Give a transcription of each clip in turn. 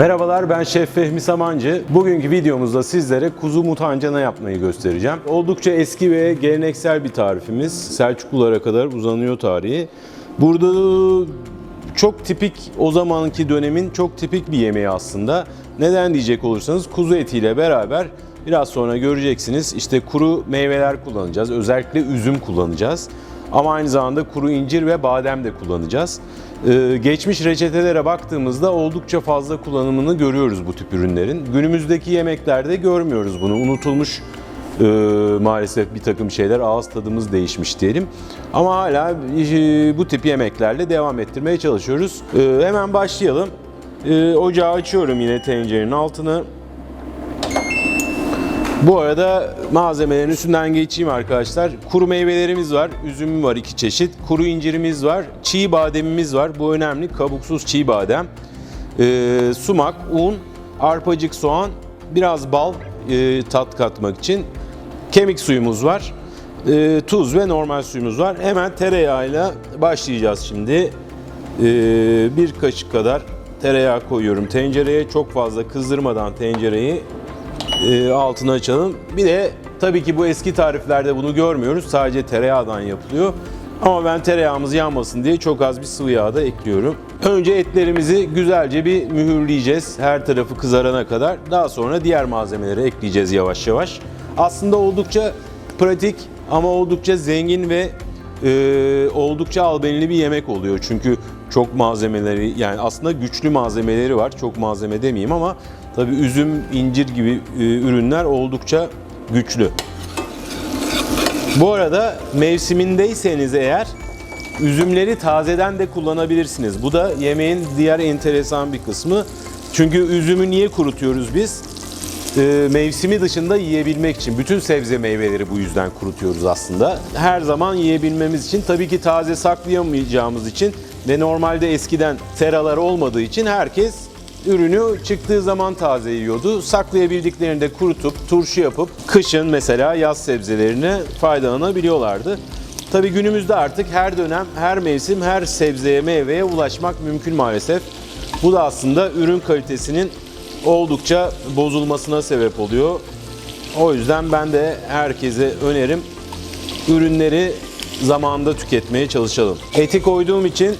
Merhabalar ben Şef Fehmi Samancı. Bugünkü videomuzda sizlere kuzu mutancana yapmayı göstereceğim. Oldukça eski ve geleneksel bir tarifimiz. Selçuklulara kadar uzanıyor tarihi. Burada çok tipik o zamanki dönemin çok tipik bir yemeği aslında. Neden diyecek olursanız kuzu etiyle beraber biraz sonra göreceksiniz işte kuru meyveler kullanacağız. Özellikle üzüm kullanacağız. Ama aynı zamanda kuru incir ve badem de kullanacağız. Ee, geçmiş reçetelere baktığımızda oldukça fazla kullanımını görüyoruz bu tip ürünlerin. Günümüzdeki yemeklerde görmüyoruz bunu. Unutulmuş e, maalesef bir takım şeyler ağız tadımız değişmiş diyelim. Ama hala e, bu tip yemeklerle devam ettirmeye çalışıyoruz. E, hemen başlayalım. Ocağı açıyorum yine tencerenin altını. Bu arada malzemelerin üstünden geçeyim arkadaşlar. Kuru meyvelerimiz var. Üzüm var iki çeşit. Kuru incirimiz var. Çiğ bademimiz var. Bu önemli. Kabuksuz çiğ badem. Ee, sumak, un, arpacık soğan, biraz bal e, tat katmak için. Kemik suyumuz var. Ee, tuz ve normal suyumuz var. Hemen tereyağıyla başlayacağız şimdi. Ee, bir kaşık kadar tereyağı koyuyorum tencereye. Çok fazla kızdırmadan tencereyi e, altını açalım. Bir de tabii ki bu eski tariflerde bunu görmüyoruz. Sadece tereyağdan yapılıyor. Ama ben tereyağımız yanmasın diye çok az bir sıvı yağ da ekliyorum. Önce etlerimizi güzelce bir mühürleyeceğiz. Her tarafı kızarana kadar. Daha sonra diğer malzemeleri ekleyeceğiz yavaş yavaş. Aslında oldukça pratik ama oldukça zengin ve e, oldukça albenili bir yemek oluyor. Çünkü çok malzemeleri yani aslında güçlü malzemeleri var. Çok malzeme demeyeyim ama tabii üzüm, incir gibi e, ürünler oldukça güçlü. Bu arada mevsimindeyseniz eğer üzümleri tazeden de kullanabilirsiniz. Bu da yemeğin diğer enteresan bir kısmı. Çünkü üzümü niye kurutuyoruz biz? Ee, mevsimi dışında yiyebilmek için. Bütün sebze meyveleri bu yüzden kurutuyoruz aslında. Her zaman yiyebilmemiz için tabii ki taze saklayamayacağımız için ve normalde eskiden seralar olmadığı için herkes ürünü çıktığı zaman taze yiyordu. Saklayabildiklerini de kurutup turşu yapıp kışın mesela yaz sebzelerine faydalanabiliyorlardı. Tabii günümüzde artık her dönem, her mevsim, her sebzeye, meyveye ulaşmak mümkün maalesef. Bu da aslında ürün kalitesinin oldukça bozulmasına sebep oluyor. O yüzden ben de herkese önerim ürünleri zamanında tüketmeye çalışalım. Eti koyduğum için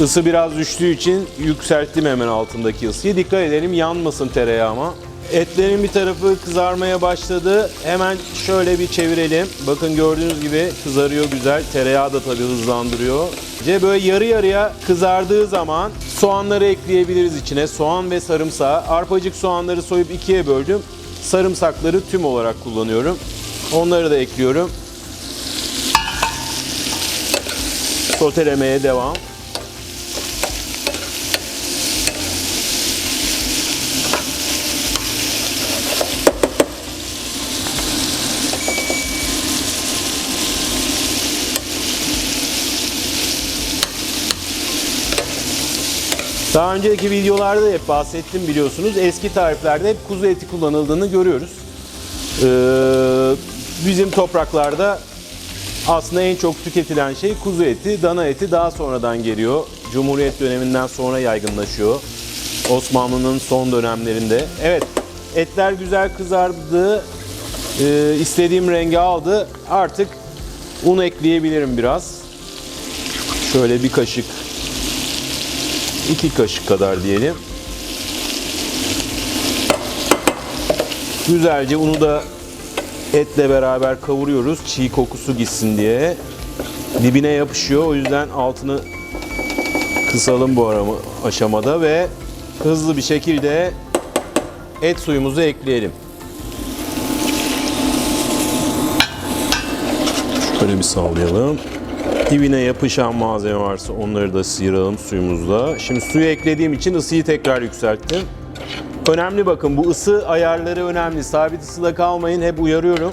ısı biraz düştüğü için yükselttim hemen altındaki ısıyı. Dikkat edelim yanmasın tereyağıma. Etlerin bir tarafı kızarmaya başladı. Hemen şöyle bir çevirelim. Bakın gördüğünüz gibi kızarıyor güzel. Tereyağı da tabii hızlandırıyor. Ve böyle yarı yarıya kızardığı zaman soğanları ekleyebiliriz içine. Soğan ve sarımsağı. Arpacık soğanları soyup ikiye böldüm. Sarımsakları tüm olarak kullanıyorum. Onları da ekliyorum. Sotelemeye devam. Daha önceki videolarda hep bahsettim biliyorsunuz. Eski tariflerde hep kuzu eti kullanıldığını görüyoruz. Ee, bizim topraklarda aslında en çok tüketilen şey kuzu eti. Dana eti daha sonradan geliyor. Cumhuriyet döneminden sonra yaygınlaşıyor. Osmanlı'nın son dönemlerinde. Evet, etler güzel kızardı. Ee, istediğim rengi aldı. Artık un ekleyebilirim biraz. Şöyle bir kaşık 2 kaşık kadar diyelim. Güzelce unu da etle beraber kavuruyoruz. Çiğ kokusu gitsin diye. Dibine yapışıyor. O yüzden altını kısalım bu aşamada ve hızlı bir şekilde et suyumuzu ekleyelim. Şöyle bir sallayalım. Dibine yapışan malzeme varsa onları da sıyıralım suyumuzla. Şimdi suyu eklediğim için ısıyı tekrar yükselttim. Önemli bakın bu ısı ayarları önemli. Sabit ısıda kalmayın hep uyarıyorum.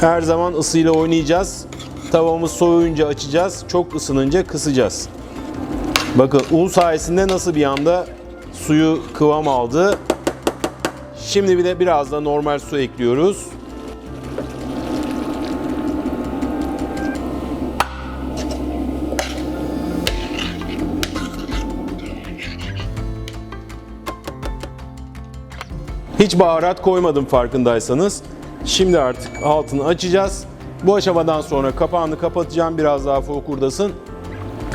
Her zaman ısıyla oynayacağız. Tavamız soğuyunca açacağız. Çok ısınınca kısacağız. Bakın un sayesinde nasıl bir anda suyu kıvam aldı. Şimdi bir de biraz da normal su ekliyoruz. Hiç baharat koymadım farkındaysanız. Şimdi artık altını açacağız. Bu aşamadan sonra kapağını kapatacağım. Biraz daha fokurdasın.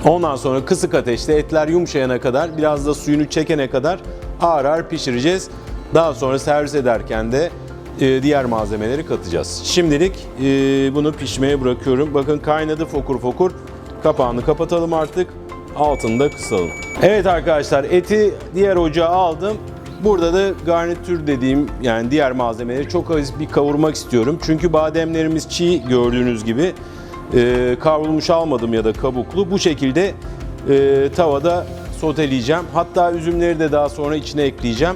Ondan sonra kısık ateşte etler yumuşayana kadar, biraz da suyunu çekene kadar ağır ağır pişireceğiz. Daha sonra servis ederken de e, diğer malzemeleri katacağız. Şimdilik e, bunu pişmeye bırakıyorum. Bakın kaynadı fokur fokur. Kapağını kapatalım artık. Altını da kısalım. Evet arkadaşlar eti diğer ocağa aldım. Burada da garnitür dediğim yani diğer malzemeleri çok az bir kavurmak istiyorum. Çünkü bademlerimiz çiğ gördüğünüz gibi e, kavrulmuş almadım ya da kabuklu. Bu şekilde e, tavada soteleyeceğim. Hatta üzümleri de daha sonra içine ekleyeceğim.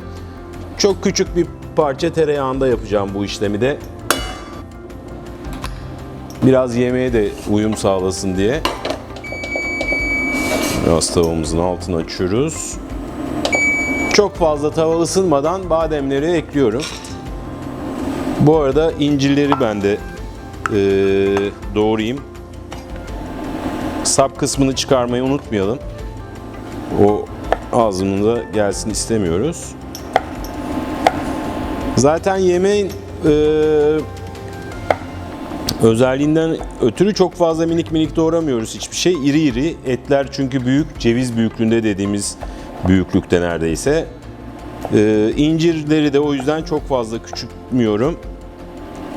Çok küçük bir parça tereyağında yapacağım bu işlemi de. Biraz yemeğe de uyum sağlasın diye. Biraz tavamızın altını açıyoruz. Çok fazla tava ısınmadan bademleri ekliyorum. Bu arada incirleri ben de e, doğrayayım. Sap kısmını çıkarmayı unutmayalım. O ağzımıza gelsin istemiyoruz. Zaten yemeğin e, özelliğinden ötürü çok fazla minik minik doğramıyoruz hiçbir şey. İri iri etler çünkü büyük, ceviz büyüklüğünde dediğimiz büyüklükte neredeyse. E, incirleri de o yüzden çok fazla küçültmüyorum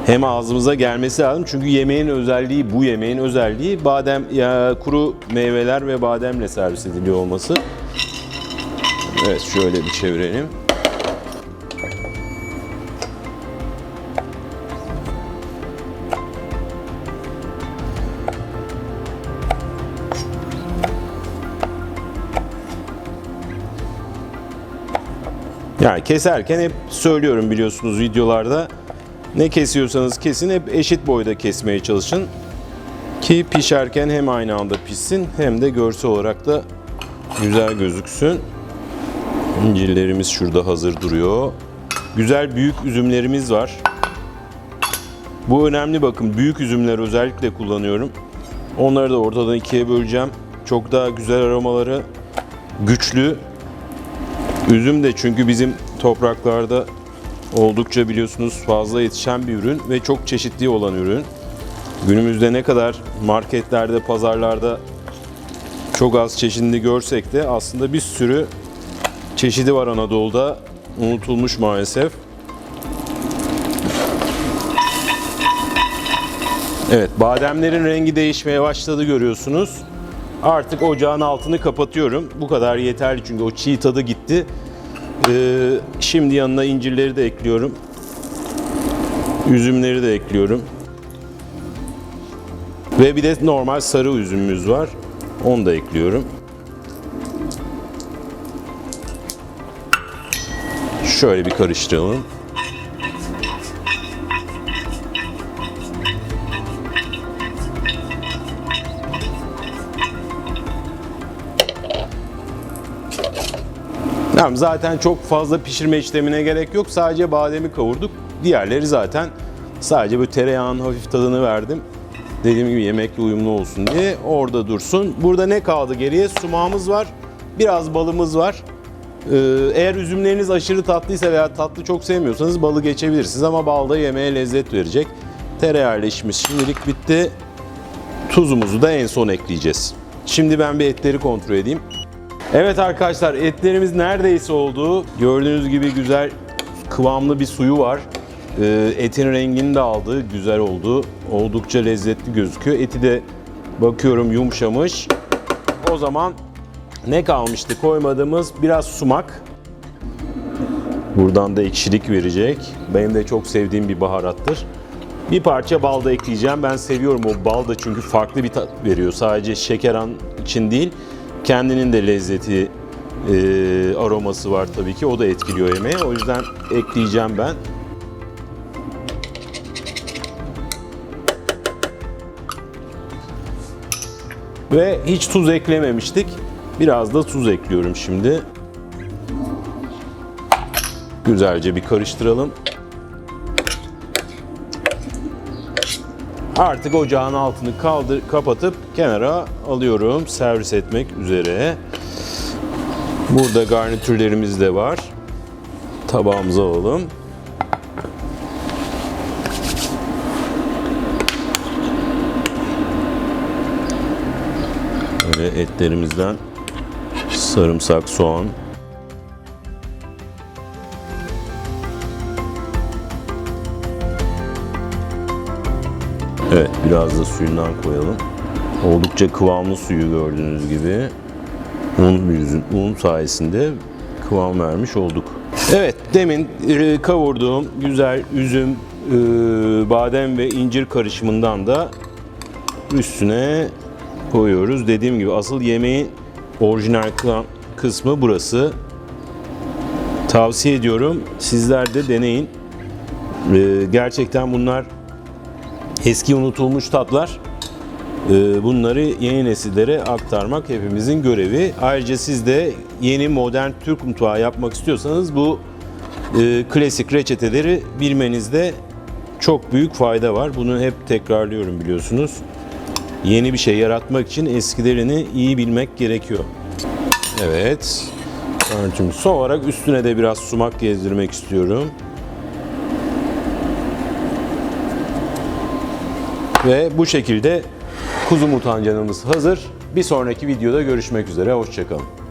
hem ağzımıza gelmesi lazım. Çünkü yemeğin özelliği, bu yemeğin özelliği badem ya kuru meyveler ve bademle servis ediliyor olması. Evet şöyle bir çevirelim. Yani keserken hep söylüyorum biliyorsunuz videolarda. Ne kesiyorsanız kesin hep eşit boyda kesmeye çalışın. Ki pişerken hem aynı anda pişsin hem de görsel olarak da güzel gözüksün. İncirlerimiz şurada hazır duruyor. Güzel büyük üzümlerimiz var. Bu önemli bakın büyük üzümler özellikle kullanıyorum. Onları da ortadan ikiye böleceğim. Çok daha güzel aromaları güçlü. Üzüm de çünkü bizim topraklarda oldukça biliyorsunuz fazla yetişen bir ürün ve çok çeşitli olan ürün. Günümüzde ne kadar marketlerde, pazarlarda çok az çeşidini görsek de aslında bir sürü çeşidi var Anadolu'da. Unutulmuş maalesef. Evet, bademlerin rengi değişmeye başladı görüyorsunuz. Artık ocağın altını kapatıyorum. Bu kadar yeterli çünkü o çiğ tadı gitti. Ee, şimdi yanına incirleri de ekliyorum. Üzümleri de ekliyorum. Ve bir de normal sarı üzümümüz var. Onu da ekliyorum. Şöyle bir karıştıralım. Tamam zaten çok fazla pişirme işlemine gerek yok. Sadece bademi kavurduk. Diğerleri zaten sadece böyle tereyağın hafif tadını verdim. Dediğim gibi yemekle uyumlu olsun diye orada dursun. Burada ne kaldı geriye? Sumağımız var. Biraz balımız var. Ee, eğer üzümleriniz aşırı tatlıysa veya tatlı çok sevmiyorsanız balı geçebilirsiniz ama bal da yemeğe lezzet verecek. Tereyağıyla işimiz şimdilik bitti. Tuzumuzu da en son ekleyeceğiz. Şimdi ben bir etleri kontrol edeyim. Evet arkadaşlar etlerimiz neredeyse oldu. Gördüğünüz gibi güzel kıvamlı bir suyu var. Ee, etin rengini de aldı. Güzel oldu. Oldukça lezzetli gözüküyor. Eti de bakıyorum yumuşamış. O zaman ne kalmıştı koymadığımız? Biraz sumak. Buradan da ekşilik verecek. Benim de çok sevdiğim bir baharattır. Bir parça bal da ekleyeceğim. Ben seviyorum o bal da çünkü farklı bir tat veriyor. Sadece şekeran için değil, kendinin de lezzeti, e, aroması var tabii ki. O da etkiliyor yemeği. O yüzden ekleyeceğim ben. Ve hiç tuz eklememiştik. Biraz da tuz ekliyorum şimdi. Güzelce bir karıştıralım. Artık ocağın altını kaldır, kapatıp kenara alıyorum servis etmek üzere. Burada garnitürlerimiz de var. Tabağımıza alalım. Böyle etlerimizden sarımsak, soğan, Evet, biraz da suyundan koyalım. Oldukça kıvamlı suyu gördüğünüz gibi. Un, un sayesinde kıvam vermiş olduk. Evet, demin e, kavurduğum güzel üzüm, e, badem ve incir karışımından da üstüne koyuyoruz. Dediğim gibi asıl yemeğin orijinal kısmı burası. Tavsiye ediyorum. Sizler de deneyin. E, gerçekten bunlar eski unutulmuş tatlar. Ee, Bunları yeni nesillere aktarmak hepimizin görevi. Ayrıca siz de yeni modern Türk mutfağı yapmak istiyorsanız bu e, klasik reçeteleri bilmenizde çok büyük fayda var. Bunu hep tekrarlıyorum biliyorsunuz. Yeni bir şey yaratmak için eskilerini iyi bilmek gerekiyor. Evet. Şimdi son olarak üstüne de biraz sumak gezdirmek istiyorum. Ve bu şekilde kuzu mutancanımız hazır. Bir sonraki videoda görüşmek üzere. Hoşçakalın.